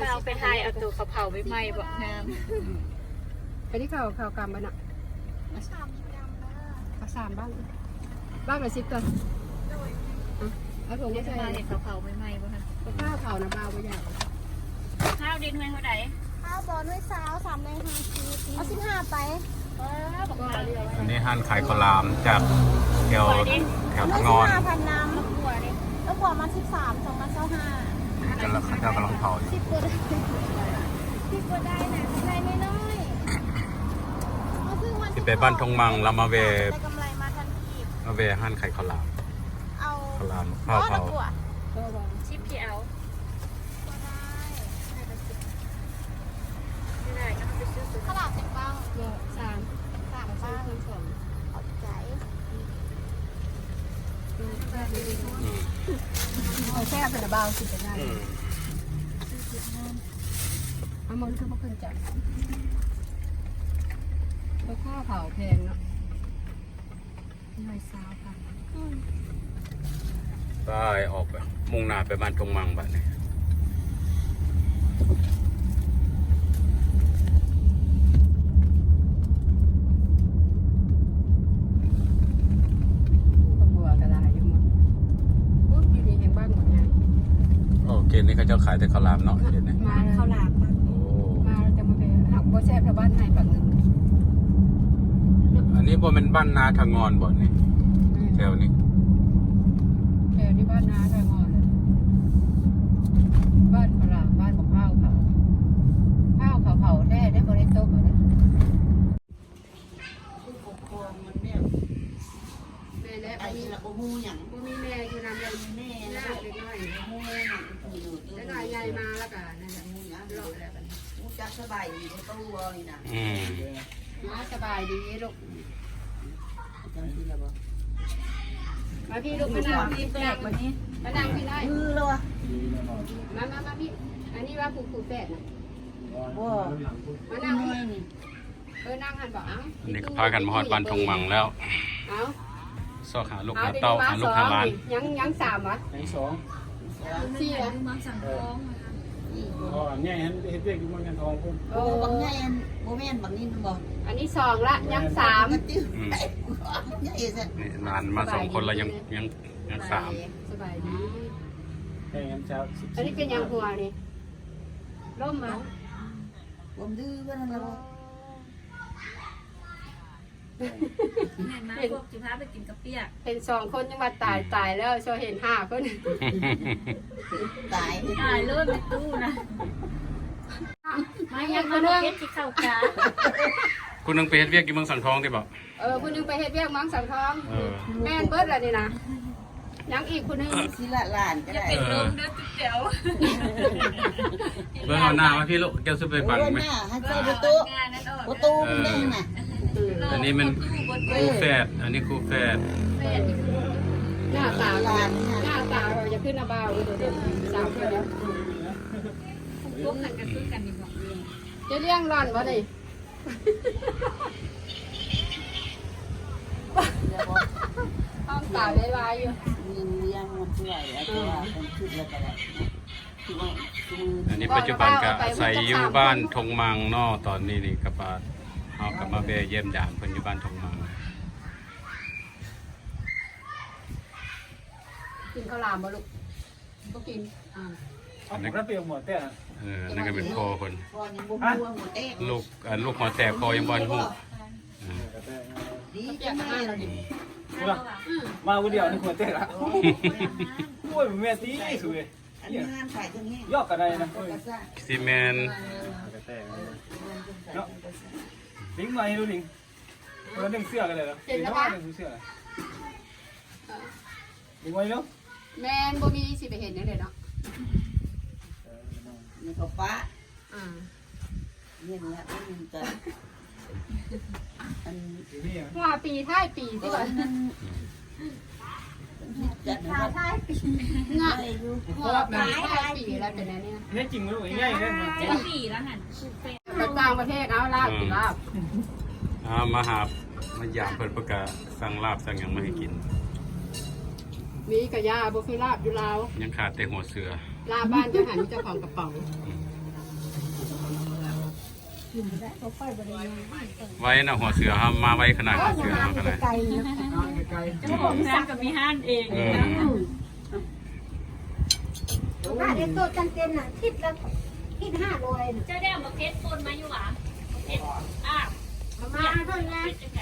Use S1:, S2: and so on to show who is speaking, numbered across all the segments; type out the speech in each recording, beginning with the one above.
S1: มาเอาไปทายเอาตัวเขาเผาไม่ไหม้บ่น้
S2: ไปที่ข่าวข่าวกรรมบ้านอะเอาสามบ้างบ้างละสิบตัวอะเอาถุงำมา
S1: นี่
S2: ใส่
S1: มาเห็นเขาเผาไม่ไหม้บ่คะ
S2: ข้าวเผานะเบาไม่ยาก
S1: ข้าวดินเงินเท่าไหร่
S3: ข้าวบอลด้วยสาวสามในห้าสิบเอาสิบห้าไป
S1: เออบอกข้าวเดียว
S4: อันนี้ห้านขายข้าวหลามจากแถวแถว
S3: เอา
S4: ทาง
S3: สิ
S4: งอน
S3: บห้าพันน้
S1: ลูกบัวนี่ำ
S3: แล้วบวกมาสิบสามสองมาเจ้าห้า
S4: กำลังข้าวกำลังเผาอยู่
S3: สิบกว่าได้สิบกว่าได้นะกำไรน้อยๆเอาซื้อมา
S4: ที่ไปบ้านทงมังเรามาเว
S3: ได้กำไรมาทันที
S4: มาเวห้านขายข้าวหลาม
S3: เอา
S4: ข้าวหลาม
S3: บ
S4: เผา
S3: อล
S4: เผา
S3: ตัว
S2: ก็วาง
S1: ชิปพี่เอา
S3: ก็ได้
S1: ไม่ได้ก็ไปซื้อซื้อ
S3: ขนาดสิบบ้าง
S2: ก็สาม
S3: สาม
S2: สา
S3: บ้ามง
S2: คนสอง
S3: ขอบใจ
S4: อืม
S2: เอาแค่เป็นเบาสิจะได้
S4: อืม
S2: เอามันคือพวกขึ้นจับแล้วข้าวเผาแพงเนาะหน่อยสาวค่ะ
S3: อืม
S4: ไปออกไปมุ่งหน้าไปบ้านทงมังบ้านนี้
S2: ก็บัวกระลายอยู่หมดปุ๊บอยู่ดีแห่งบ้านหมดไง
S4: โอ้เกณฑ์ นี้เขาเจ้าขายแต่ข้าวหลามเนาะเกณฑ์นี้
S2: มาแล้ว
S1: ข้าวหลามมา
S4: โอ้
S2: มาแล้วจะมาเป็นหักบ่แซ่บแถวบ้านไทยฝั่งหนึ่ง
S4: อันนี้บ่เป็นบ้านนาทางงอนบ่นี่แถวนี้
S2: แถวที่บ้านน้าไทยงอนเลยบ้านฝรั่งบ้านของข้าวเผาข้าวเผาเผาแน่ได้บริโต้มาเลยแม่และ
S5: ไอ้
S2: มี
S5: ละโอ้โหหยัง สบายดีบ่ต้องวัวนี่นะ
S4: อืม
S2: มาสบายดีลูก
S5: จังซี่ละบ่
S2: มาพี่ลูกมานั่งพี่แปลกวันนี้มานั่งพี่ได้
S5: มือแล้ววะ
S2: มามามาพี่อันนี้ว่าผูกผูกแฝดนะ
S5: บ่
S2: มานั่ง
S5: น้
S2: พี่
S5: อยนี่
S2: เออนั่งหันบอกเอ้า
S4: อันนี้ก็พากันมาฮอดบ้านทงมังแล้ว
S2: เอ้า
S4: ซอกหาลูก
S2: เอา
S4: หา
S2: เดี๋ยว
S4: เต้า
S2: มา
S4: หา
S2: ส
S4: ลู
S2: อก
S4: หางหลาน
S2: ยังยังสามวะ
S6: ในสอง
S2: สี่วะ
S1: มังสังทอง
S6: ก็เนี่ยเห็นเห็นเด็กอยู่บนกันทองพุ่ม
S2: โอ้
S5: โอ้บักใหญ่อันบ่แม่นบักนี้บ่
S2: อันนี้สองละยังสาม
S5: มันติ้วใหญ่ซะ
S4: นี่นานมาสองคนแล้วยังยังยังสาม
S2: สบายดี
S6: แข่งกันเช้าสิบ
S2: อันนี้เป็นยังหัวนี่ร่มมา
S5: บ่ดื้อบ่นั่นละ บ่
S1: เห็นไหมพวกจิพาไปกินกะเปียก
S2: เห็นสองคนยังมาตายตายแล้วโชว์เห็นห้าคน
S5: ตาย
S1: ตายเลิศในตู้นะไม่ยังคนเก็บที่เข้าขา
S4: คุณนึงไปเฮ็ดเวียกอยู่เมืองสังทองที่บอก
S2: เออคนหนึงไปเฮ็ดเวียกมังสังทอง
S4: เออ
S2: แม่นเบิดแล้วนี่นะยังอีกคนหนึง
S5: สิละล้านก็ได้
S1: เป็นลมเด้อตุ๊กเจ๋ว
S4: เบิ่งเอาหน้ามาพี่ลูกเจ้าซื้อไปบัง
S5: โอ้ย
S4: ไหม
S5: หน้าให้ใส่ประตู
S1: งานนั้นออก
S5: ประตูมันได้น่ะ
S4: อันนี้มันคู่แฝดอันนี้คู่แฝด
S1: แม่ที่คือ
S2: หน้าตาเราหน้าตาเราจะขึ้นอาบาวเลยตัวเดียวสาวคนเดียว
S1: พวกกันกันคือกันนี่บอก
S2: จะเลี้ยงร่อนบ่ดิ
S5: เดี๋ยวบ่
S2: ห้องตาไวๆอยู่
S5: ยิงเลี้ยงมันช่วยเอาตัวเป็นชุดแล้วก็ได้คือว่าคือ
S4: อันนี้ปัจจุบันก็อาศัยอยู่บ้านทงมังเนอตอนนี้นี่กับปา เอากลับมาเบยเยี่ยมยามเพิ่นอยู่บ้านทงมัง
S2: กินข้าวหลามบ่ลูกก็กินอ่า
S6: เอาผมรับเปรียบหมดแต่
S4: เออนั่นก็เป็นพ่อคน
S5: พอยังบ่มัวหมดเอ๊ะ
S4: ลูกอันลูกหัวแตกคอยังบอลหู
S5: ดี
S2: เปี
S5: จั
S2: ยก
S5: ง
S2: กัน
S5: เล
S2: มายเราดิ
S6: มาวันเดียวนี่ควรเตะละโอ้ยแม่ตีสวย
S5: อันนี้งานขายทั้งนี้
S6: ยอกกันได้นะ
S5: ก็กระซ่า
S4: ซีเมน
S6: กระแตเนาะ ลิงมาให้ดูลิงเราดึงเสื้อกันเลยเหรอดึงเสื้อดึงไว้เนาะ
S2: แมนบ่มีสิไปเห็นจังได๋เนาะ
S5: นี่ก็ฟ้า
S2: อ่า
S5: เนี่ยเนี่ยมันจะอัน
S6: นี่
S2: หัวปีท้ายปีที่
S5: ก็
S2: ว่า
S5: นั้นจัด
S2: ขา
S5: นะ
S2: ท้ายปีงะ
S5: ได้อยู่
S2: หัวปีท้ายปีแล้วเป็นอันนี้
S6: นี่จริงมั้ยง่ายเลย
S1: เจ็ดปีแล้วหันคือเป็น
S2: ไปต่างประเทศเอาลาบกินลาบ
S4: อ่ามาหามาหยามเพิ่นประกาศสั่งลาบสั่งหยังมาให้กิน
S2: มีกะยาบ่คือลาบอยู่ลาว
S4: ยังขาดแต่หัวเสือ
S2: ลาบบ้านเจ้าหันเจ้าของกระป๋อง
S4: อืม ไว้นะหัวเสือครับมาไว้ขนาดหัวเสือเขาก็ได้
S6: ไกล
S1: เจ้าของร้านกับมีห้านเอง
S4: เออ
S3: ถ้าเด็กโตจันเต็มน่ะทิศละทิศห้าร้อยน่ะ
S1: เจ้าได้เอามาเพชรปนมาอยู่หวานเพชรอ้าว
S3: ประมาณเท่านั้น
S1: เพชรจังไง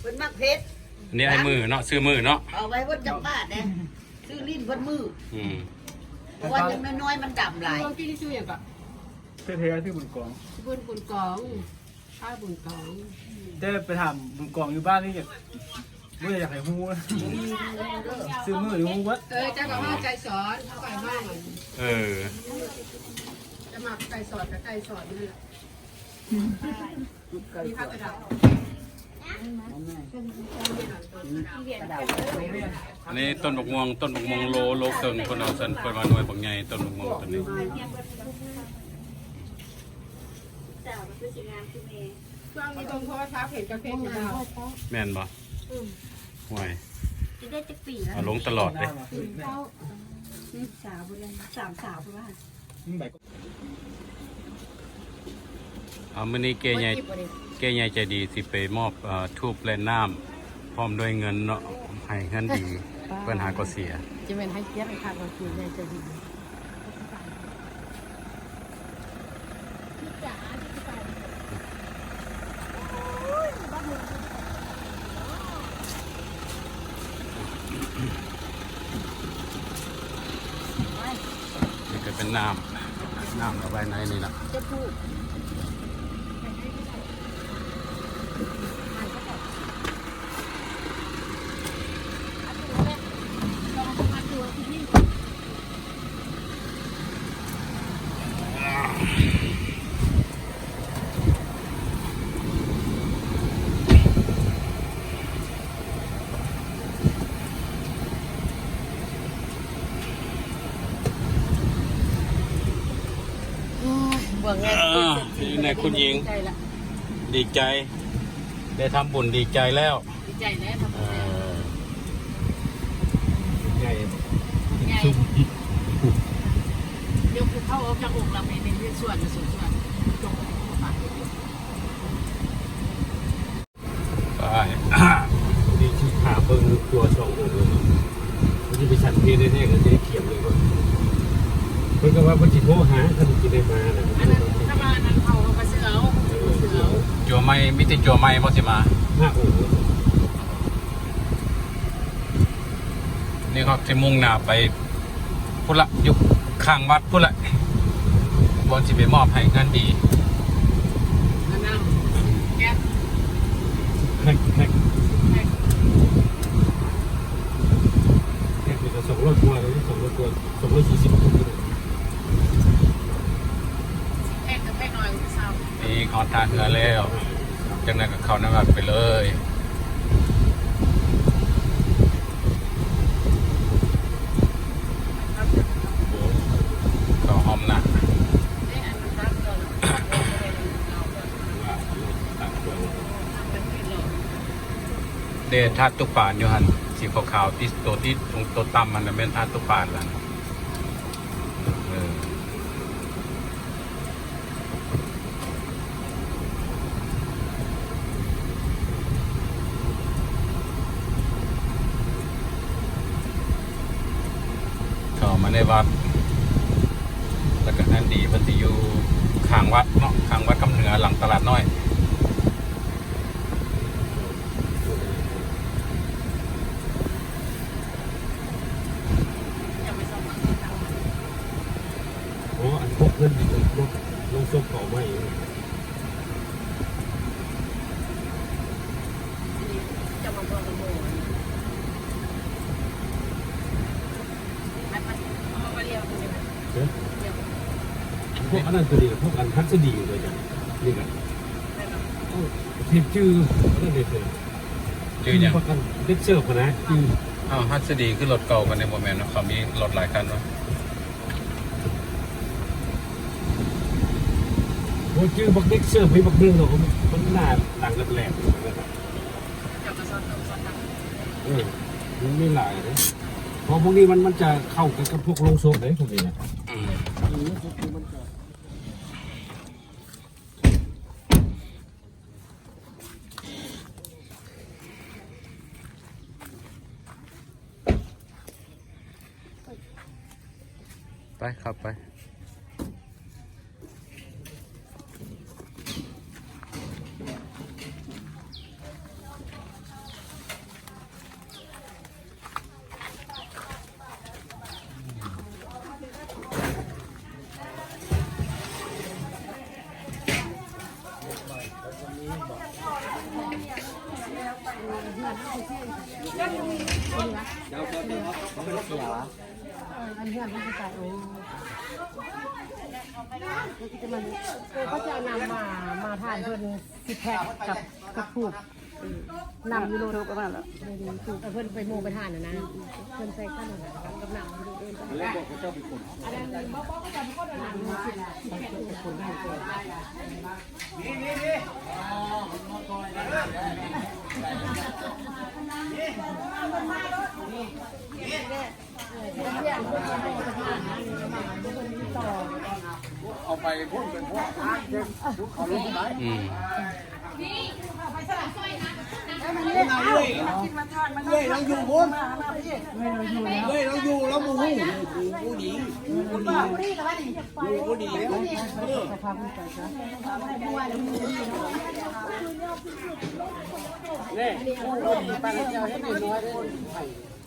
S5: เป็นมักเพชร
S4: อันนี่ไอ้มือเนาะซื้อมือเนาะ
S5: เอาไว้บนจังบ้านเนี่ยซื้อลิ้นบนมือ
S4: อืม
S5: เพราะว่ายังน้อยๆมันดำหล
S6: เท่ๆที่บุญกอง
S2: บุญบุญกองข้าวบุญกอง
S6: ได้ไปถามบุญกองอยู่บ้านนี่อยากไม่อยากให้ฮู้นะซื้อมือหรือฮู้วัด
S2: เออเจ้าก็ว่าใจสอนเข้าไปบ้าง
S4: เออ
S2: จะมาไก่สอดกับไก่สอดนี่แหละมีข้าวกระดาษ
S4: อันนี้ต้นบกม่วงต้นบกม่วงโลโลเกิงคนเอาสันเปิดมาหน่วยบางใหญ่ต้นบกม่วงต้นนี้
S1: เจ้ามันคือสิงามคือเมย์
S2: ช่วงนี้ตรงโทรศัพท์เห็นกาแฟอยู่แล้ว
S4: แม่นบ่ห่วย
S1: จะได้จักปีแล้ว
S4: เอาลงตลอดเลย
S3: สาวบุญสามสาวบุญว่า
S6: ใบ
S4: เอามื้อนี้เกใหญ่เกใหญ่ใจดีสิไปมอบเอ่อทูบและน้ำพร้อมด้วยเงินเนาะให้เงินดีเพิ่นหาก็เสีย
S2: จะเป็นให้เกียรติค่ะบางทีเนี่ยจะดี
S4: นี่ก็เป็นน้ำน้ำเอาไว้ในนี่ล่ะ
S5: เมืองไง
S4: อ่าอยู่ใน คุณหญิง
S2: ใจละ
S4: ดีใจ ได้ทำบุญดีใจแล้ว
S2: ดีใจแน่ทำ
S4: เออใหญ่
S2: ไงเดี๋ยวเข้าออกจากอกเราในในเรื่องส่วนส่วนส่วนจงฝาก
S4: ไป ดีชุดขาเบิ้งตัวสององค์เลยมันจะไปฉันเพลได้แน่ก็จะได้เขียมเลยก่อนเพิ่นก็ว่าเพิ่นสิโทรหาถ้ามันสิได้มานะ
S2: อันนั้นถ้ามานั้นเขาก็มาเสือเอาเสือเอา
S4: จัวไม่มิติจัวไม่บ่สิมา
S6: ห้าองค์
S4: นี่เขาสิมุ่งหน้าไปพุ่ละยุคข้างวัดพุ่ละบอลสิไปมอบให้งานดี
S2: อันนั้นแก๊ส
S6: แพ็คแพ็คแพ็คเป็นสองร้อยกว่าเลยสองร้อยกว่าสองร้อยสี่สิบคน
S2: แป้งกับแป้งน้อยกับเศร้า
S4: นี่ ลือแล้ว จังนั้นก็เข้าน้ำวัดไปเลยก็หอมนัก
S2: เอ้อันนั้นตั้งก่อนเอาก่อนเป็นที่หลอก
S4: เดทาตุปานอยู่หันสีขาวๆที่ตัวที่ตรงตัวต่ำมันน่ะเป็นทาตุปานแล้วนะเออเข้ามาในวัด แล้วก็นั่นดี เพันธิอยู่ข้างวัดเนาะข้างวัดกำเหนือหลังตลาดน้อย
S2: อย่าไปส่งมัน
S6: อ๋ออันพวกเงินนี่ลงลงศพเก่าไม่
S2: จะมาตัวกระโบนมันมันเอามาเรียวตัวนี้มันเรียว
S6: พวกอันนั้นตัวนี้ พวกอันทัศดีอยู่เลยจ้ะนี่กัน
S2: ได้หรอ
S6: ทีมชื่ออันนั้นเลย
S4: ชื่อหยัง
S6: พวกอันเด็กเสิร์ฟนะชื่อ
S4: อ้าวฮัสดีคือรถเก่ากันในโมเมนต์เนาะเขามีรถหลายคันวะ
S6: โอ้ชื่อบักเด็กเสิร์ฟให้บักเรื่องเรามันหน้าต่างกันแหลก
S2: จะมาซ้อนกับซ้อนตัง
S6: เออมันไม่หลายนะเพราะพวกนี้มันมันจะเข้ากันกับพวกโลงศพเลยพวกนี้นะ
S4: อืม ไปครับไป
S7: ก็จะนำมามาทานเพิ่นสิแพ็คกับกับผูกนำอยู่โลดก็มาณแล้วถูกเพิ่นไปโมไปทานนะนะเพิ่นใส่ข้าวหนากับนำยูโรเองแล้วบอกเขาเจ้าเป็นคนอะไรบ่บ่ก็จะบ่ก็นำมาสิแพ็คนได้คนต่อ
S5: น ไปพุ่นเป็นพวกอาร์ตเด็กเขาลงไป
S4: อืม
S5: เฮ้ยเราอยู่พุ่นเฮ้ยเราอยู่แล้วมูหูผู้ดีผู้ดีผู้ดี
S8: เฮ้ยไม่กินข้าว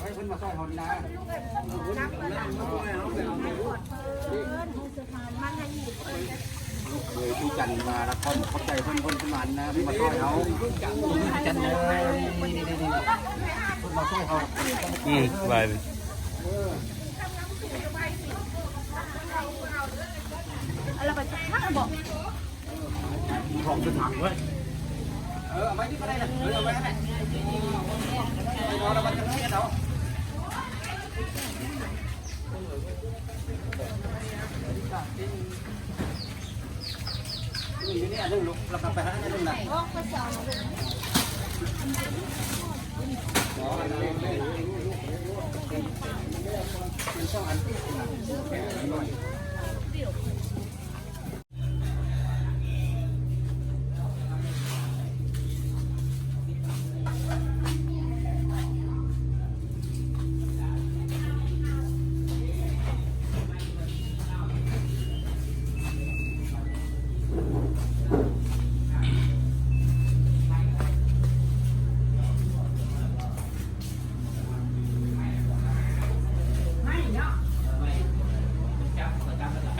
S8: ให้เพิ่นมาซ่อนหอนนะ
S5: เลยที่จันมาแล้วคนเข้าใจเพิ่นเพิ่นประมาณนะมาช่วยเขาจันเลยนี่นี่นี่เพิ่นมาช่วยเขา
S4: อืมไป
S5: ของจะถังไว้
S8: เออเอาไว้ที่ก็ได้นะเออเอาไว้ให้เอ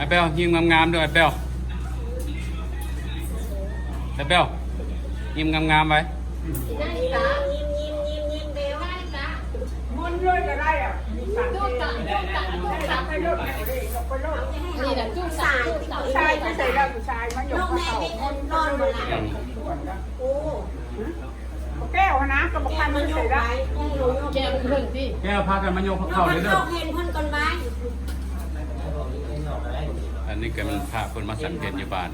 S8: าแล้มันจะเสียเนาะนี่นี่นึงลูกเราไปหาอันนึงนะ
S4: ไอ้เบลยิ้มงามๆด้วยไอ้เบลไอ้เบลยิ้มงามๆไว้
S7: นี่แหละจุ้งสายจุ้งสาย
S3: ลูกแม่เป็นอนหมดละ
S4: อืม
S3: แก้วนะก็บอกให้มันใส่ได้
S7: แกมันเพิ่นสิ
S4: แก้วพากันมายกเข้าเลยเด้อ
S3: อกเห็ นคนก่อนไว้
S4: อันนี้ก็มันพาคนมาสังเกตอยู่บ้าน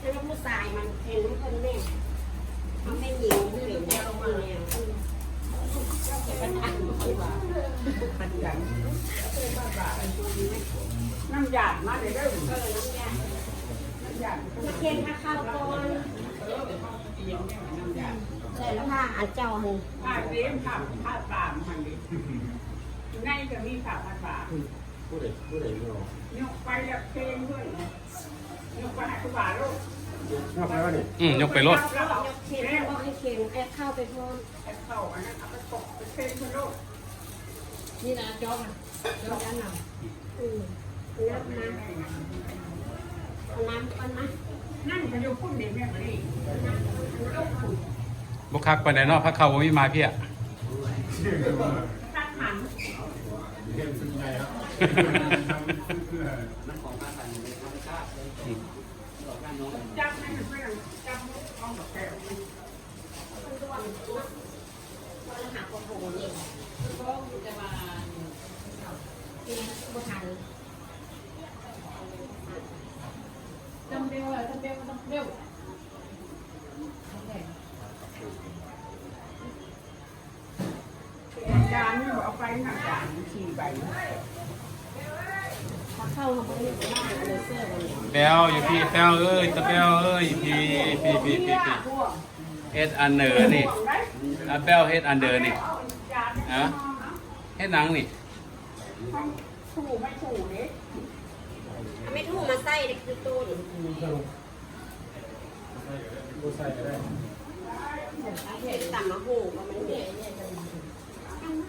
S3: แล้วผู้ชายมันเห็นคนแม่มันไม่หญิงผู้หญิงเนี่ยมันอันที่ว่า
S9: น้ำหยาดมาเลยเด้อ
S3: เออน้ำยามาเค็นข้าข้าวก่อน ใส่แล้วผ้าอันเจ้าหง
S9: ผ้าเลี้ยงผ้าผ้าตามมันดิในจะมีผ้าผ้าตามยกไปแล้วเพลงด้วยยกไปให้ผู้บ่าวลูก
S4: อืมยกไปรถ
S9: แล้วเรา
S3: ยกเค็นแล้วก็ให้เค็นแอบเข้าไปพร้อม
S9: เข้าอันนั้นเอาไปตกไปเพลงคนลูก
S7: นี่นะจอมันจอยันน
S3: อืมน้ำนะเอาน้ำก่อนนะ
S9: นั่นมันอยู่พุ่นเดียวแม่มาดิ
S4: บุคักไปไหนเนาะพักเขาบ่มีมาพี่อะ
S9: ตักหันจับให้มันเพื่อนจับเอาดอกแก้ว
S3: คนดวงคนหักกระโปงนี่
S2: บ่ทัน
S5: จำเบลอะจำเบลจำเบลจานนี่เอาไปหนักจาน สี่ใบ
S2: เข้ามาบ่ได้บ้านเล
S4: วอยู่พี่แปวเอ้ยตะแปวเอ้ยพี่พี่พี่พี่พี่เฮ็ดอันเนอร์นี่อะแปวเฮ็ดอันเดอร์นี่อะเฮ็ดหนังนี่
S5: ไม่ถู
S2: กมาใส่เด็กคือตูนเห็นต่ำมาหูมันไม่เห็น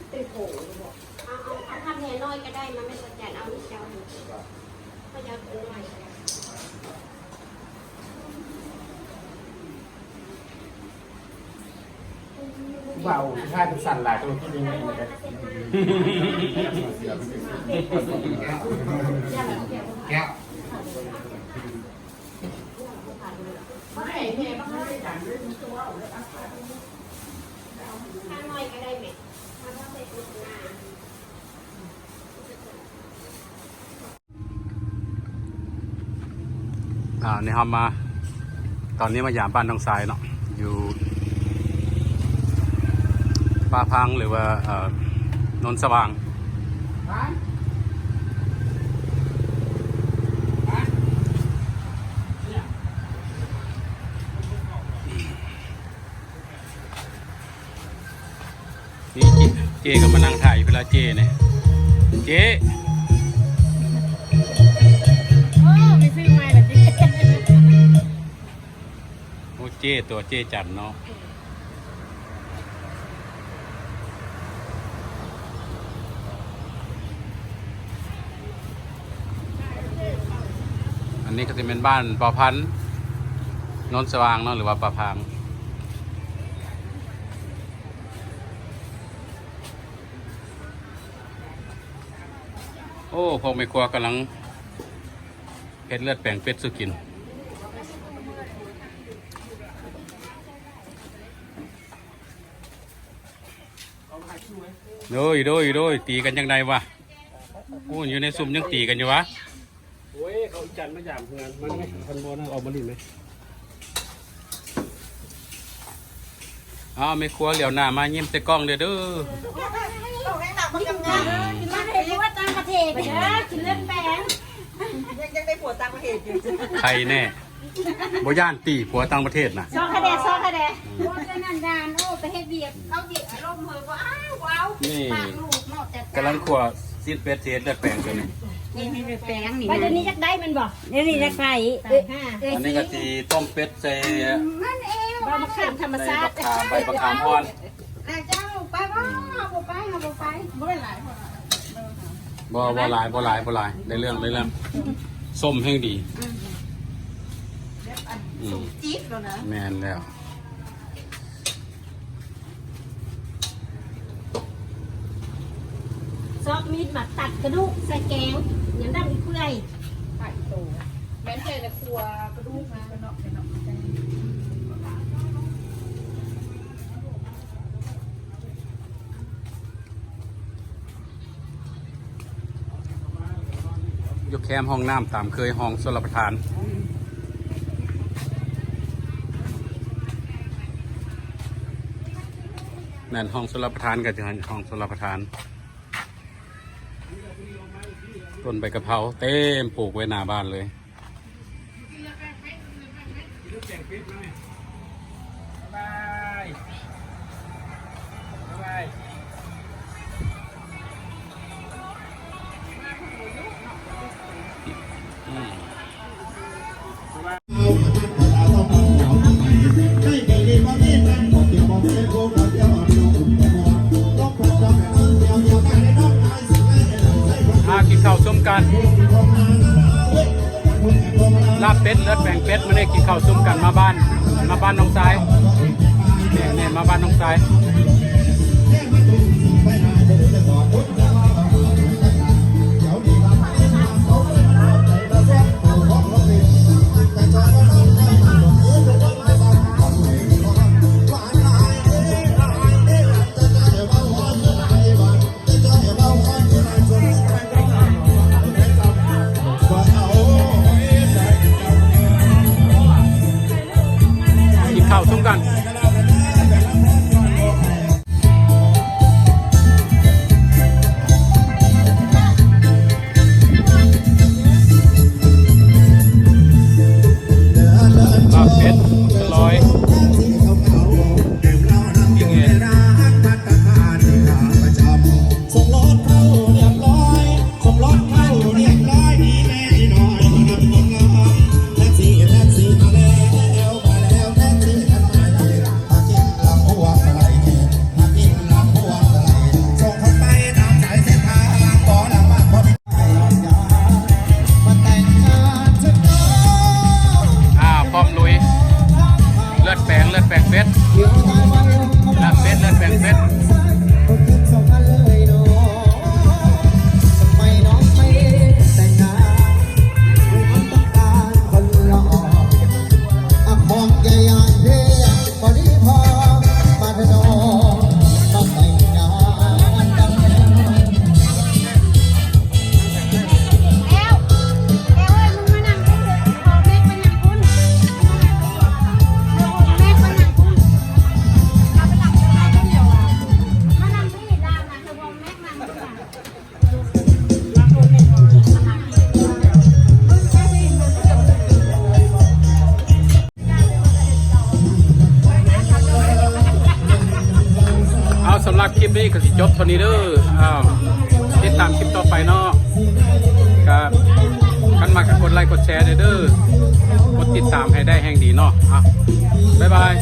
S2: เป็นโผล่เอาเอาเอาทำแห่น้อยก็ ได้มันไม่สนใจเอาเจ้าก็จะเป็นน้อย
S6: เบาถ้าเป็นสั่นหลายตัวที่ยังไงเลย
S2: อ่านี่
S4: ครับมา ตอนนี้มายามบ้านทางซ้ายเนาะอยู่ป้าพังหรือว่าเอ่อนนท์สว่างนี่เจเจก็มานั่งถ่ายอยู่เวลาเจเนี่ยเจ เจตัวเจจันเนาะอันนี้ก็จะเป็นบ้านปอพันธุ์นนท์สว่างเนาะหรือว่าปลาพังโอ้พวกไม่ครัวกำลังเพ็ดเลือดแปลงเป็ดสุกิน โดยโดยโดยตีกันยังไงวะโอ้อยู่ในซุ่มยังตีกันอยู่วะ
S6: โอ้ยเขาจันมาหยามงานมันไหมพันโบนะออกมาดิไหม
S4: อ้าวไม่ครัวเหลียวหน้ามายิ้มแต่กล้องเด้อเด้อ
S3: มาเห็นว่าต่างประเทศเด้อกินเล่นแปลง
S4: ใครแน่บ่ย่านตีผัวต่างประเทศน่ะ
S3: ซองคะแนนซองคะแนนโอ้ยนันดานโอ้ไปเฮ็ดเบียกเอาดิ นี่ ปากลูกเนาะแต่
S4: กำลังขัวซีดเป็ดเสียเลือดแปลงตัวนี้
S3: ไปเดี๋ยวนี้จักได้มันบ่เดี๋ยวนี้จักไปเอ้ยเอ้ย
S4: อันนี้ก็ตีต้มเป็ดใส่
S3: มันเองบ่มาข้ามธรรม
S4: ใส่
S3: ชา
S4: บั
S3: ติ
S4: กขามใบบักขามอ่อน
S3: อาเจ้าไปบ่บ่ไปบ่ไปบ่ได้หลาย
S4: บ่บ่หลายบ่หลายบ่หลายได้เรื่องได้เรื่องส้มแห้งดีอืม
S3: จี๊ดแล้วนะ
S4: แม่นแล้ว
S3: ซอกมีดมาตัดกระดูกใส่แกงอย่างดั้งอีกเปื่อย
S5: ไข่โตแม่นใจจะครัวกระดูกนะกระเนาะกระเนาะ
S4: ยกแคมห้องน้ำตามเคยห้องสลประทานแม่นห้องสลประทานก็จะห้องสลประทาน ต้นใบกะเพราเต็มปลูกไว้หน้าบ้านเลย จบเท่านี้เด้ออ้าวติดตามคลิปต่อไปเนาะก็กันมากกดไลค์กดแชร์เด้อเด้อ กดติดตามให้ได้แห่งดีเนาะอะบ๊ายบาย